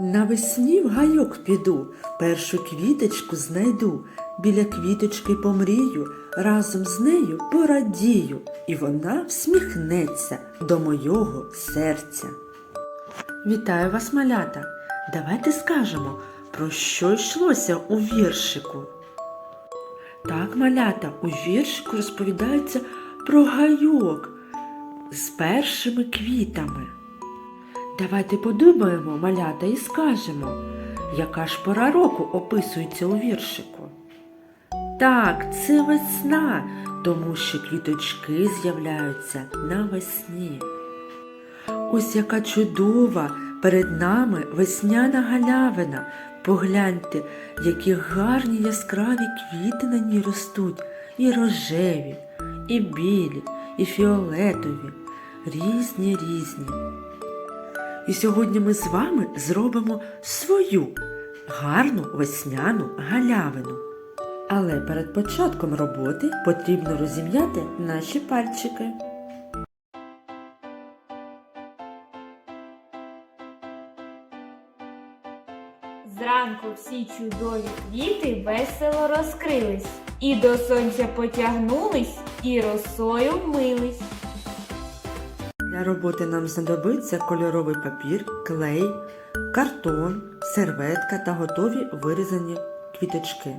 Навесні в гайок піду, першу квіточку знайду, біля квіточки помрію, разом з нею порадію, і вона всміхнеться до мого серця. Вітаю вас, малята! Давайте скажемо, про що йшлося у віршику. Так, малята, у віршику розповідається про гайок з першими квітами. Давайте подумаємо, малята, і скажемо, яка ж пора року описується у віршику. Так, це весна, тому що квіточки з'являються навесні. Ось яка чудова перед нами весняна галявина. Погляньте, які гарні яскраві квіти на ній ростуть, і рожеві, і білі, і фіолетові, різні різні. І сьогодні ми з вами зробимо свою гарну весняну галявину. Але перед початком роботи потрібно розім'яти наші пальчики. Зранку всі чудові квіти весело розкрились, і до сонця потягнулись, і росою вмились. Для роботи нам знадобиться кольоровий папір, клей, картон, серветка та готові вирізані квіточки.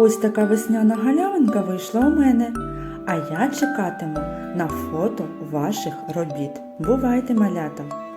Ось така весняна галявинка вийшла у мене, а я чекатиму на фото ваших робіт. Бувайте, малята!